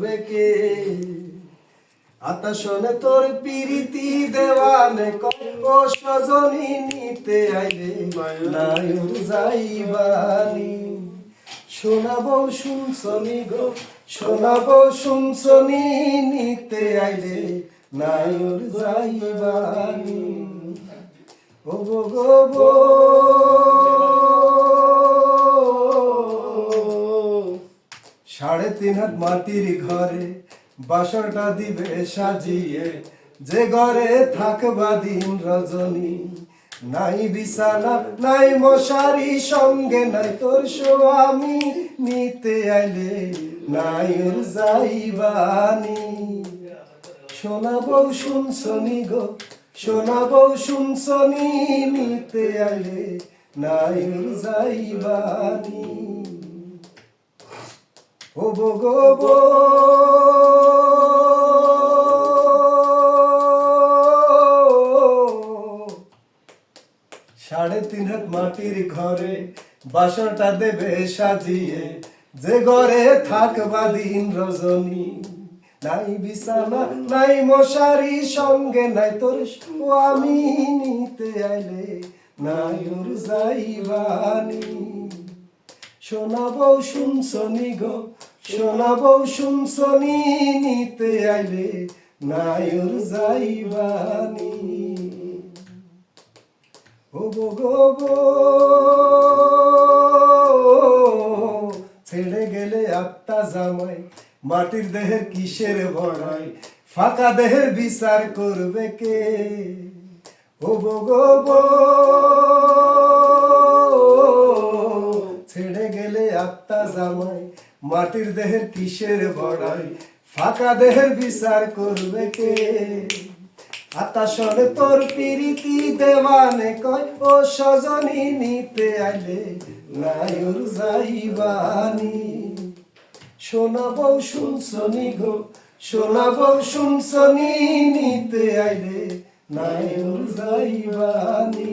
করবে কে? আতা শোনে তোর পিরিতি দেওয়ানে ও সজনী নিতে আইলে নায়ুর যাইবানি। শোনাবো শুনছনি গো, শোনাবো শুনছনি, নিতে আইলে নায়ুর যাইবানি। ও গো গো সাড়ে তিন হাত মাটির ঘরে বাসরটা দিবে সাজিয়ে। যে ঘরে থাকবা দিন রজনী, নাই বিছানা, নাই মশারি, সঙ্গে নাই তোর স্বামী নিতে আইলে নাই ওর যাইবানি। সোনা বউ শুনছনি গো, সোনা বউ শুনছনি। নিতে আইলে নাই ওর যাইবানি। সাড়ে তিন হাত মাটির ঘরে বাসরটা দেবে সাজিয়ে। যে ঘরে থাকবা দিন রজনী, নাই বিছানা, নাই মশারি, সঙ্গে নাই তোর আমি নিতে আইলে, নাই ওর যাইবানি। শোনাবো শুনছনি গো, শোনাবো শুনছনি, নিতে আইলে নায়ুর যাইবানি। ও গো ছেড়ে গেলে আত্মা জামাই, মাটির দেহের কিসের বড়াই, ফাঁকা দেহের বিচার করবে কে? ও গো জামাই, মাটির দেহের কিসের বড়াই, ফাঁকা দেহের বিচার করবে কে? আতা সরে তোর পিরিতি দেওয়ানে কয়, ও সজনী নিতে আইলে নায়ুর যাইবানি। শোনাবো শুনছনি গো শোনাবো শুনছনি নিতে আইলে নায়ুর যাইবানি।